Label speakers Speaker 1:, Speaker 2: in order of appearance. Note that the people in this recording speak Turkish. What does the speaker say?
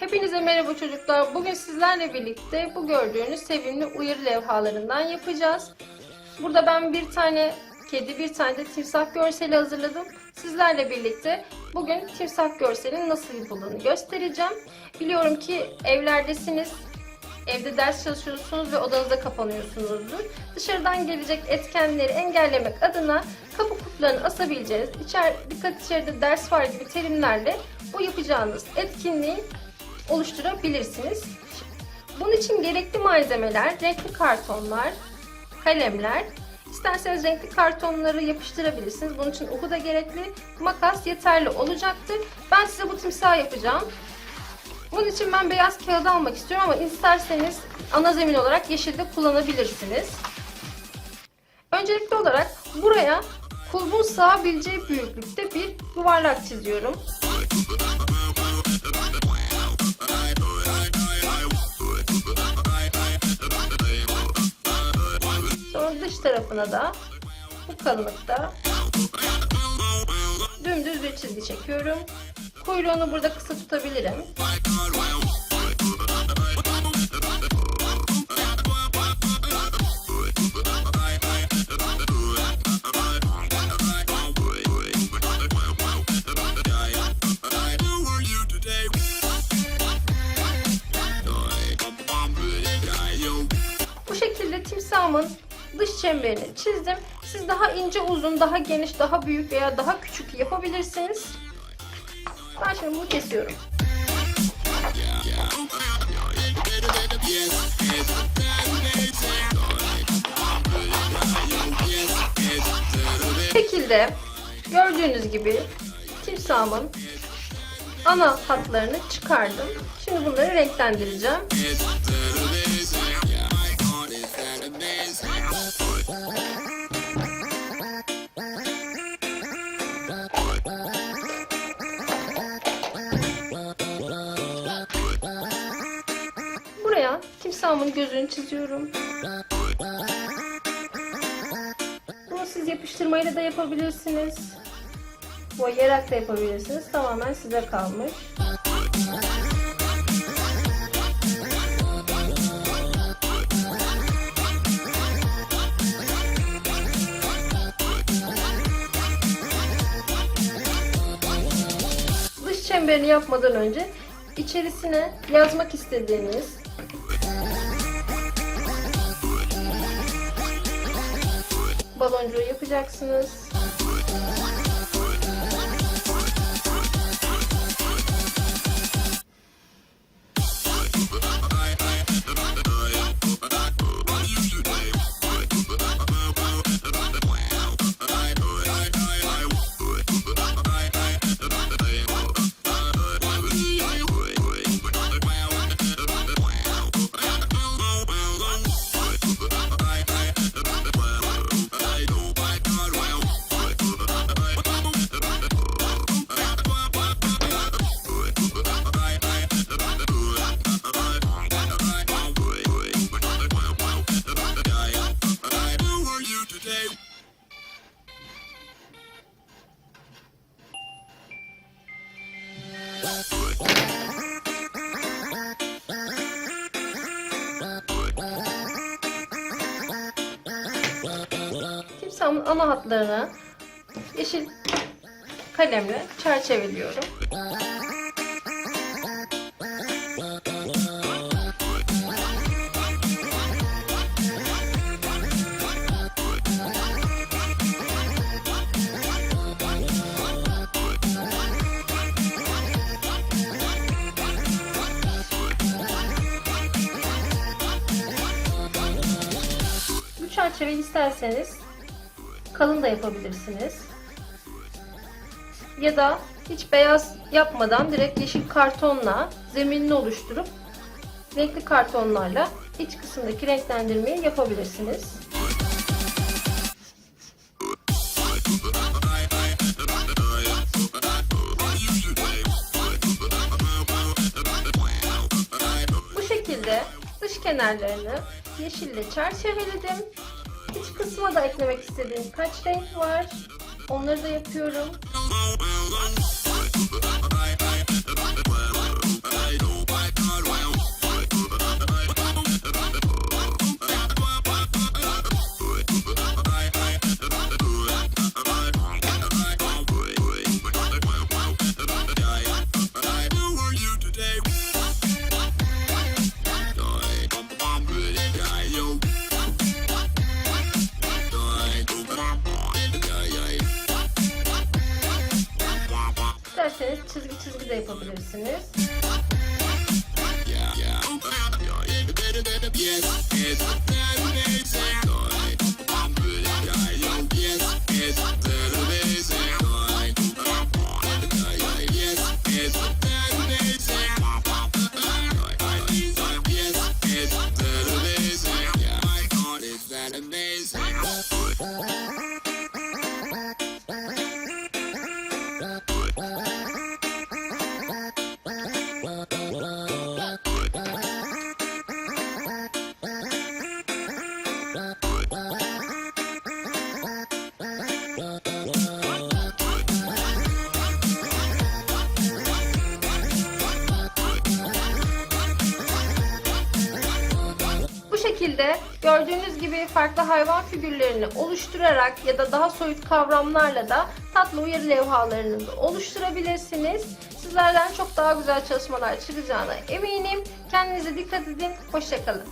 Speaker 1: Hepinize merhaba çocuklar. Bugün sizlerle birlikte bu gördüğünüz sevimli uyarı levhalarından yapacağız. Burada ben bir tane kedi, bir tane de timsah görseli hazırladım. Sizlerle birlikte bugün timsah görselinin nasıl yapıldığını göstereceğim. Biliyorum ki evlerdesiniz, evde ders çalışıyorsunuz ve odanıza kapanıyorsunuzdur. Dışarıdan gelecek etkenleri engellemek adına kapı kulplarını asabileceğiniz, içer, dikkat içeride ders var gibi terimlerle bu yapacağınız etkinliği oluşturabilirsiniz. Bunun için gerekli malzemeler renkli kartonlar, kalemler. İsterseniz renkli kartonları yapıştırabilirsiniz. Bunun için uhu da gerekli. Makas yeterli olacaktır. Ben size bu timsah yapacağım. Bunun için ben beyaz kağıdı almak istiyorum ama isterseniz ana zemin olarak yeşil de kullanabilirsiniz. Öncelikli olarak buraya kulbun sığabileceği büyüklükte bir yuvarlak çiziyorum. Sonra dış tarafına da bu kalınlıkta dümdüz bir çizgi çekiyorum. Kuyruğunu burada kısa tutabilirim. Bu şekilde timsahımın dış çemberini çizdim. Siz daha ince uzun, daha geniş, daha büyük veya daha küçük yapabilirsiniz. Ben şimdi bunu kesiyorum. Şekilde gördüğünüz gibi timsahımın ana hatlarını çıkardım. Şimdi bunları renklendireceğim. Timsahımın gözünü çiziyorum. Bunu siz yapıştırmayla da yapabilirsiniz. Boyayarak da yapabilirsiniz. Tamamen size kalmış. Dış çemberini yapmadan önce içerisine yazmak istediğiniz baloncuğu yapacaksınız. Timsahımın ana hatlarını yeşil kalemle çerçeveliyorum. Bu çerçeveyi isterseniz kalın da yapabilirsiniz. Ya da hiç beyaz yapmadan direkt yeşil kartonla zeminini oluşturup renkli kartonlarla iç kısımdaki renklendirmeyi yapabilirsiniz. Bu şekilde dış kenarlarını yeşille çerçeveledim. İç kısma da eklemek istediğim kaç renk var. Onları da yapıyorum.
Speaker 2: İsterseniz çizgi çizgi de yapabilirsiniz. Bu şekilde gördüğünüz gibi farklı hayvan figürlerini oluşturarak ya da daha soyut kavramlarla da tatlı uyarı levhalarınızı oluşturabilirsiniz. Sizlerden çok daha güzel çalışmalar çıkacağına eminim. Kendinize dikkat edin. Hoşçakalın.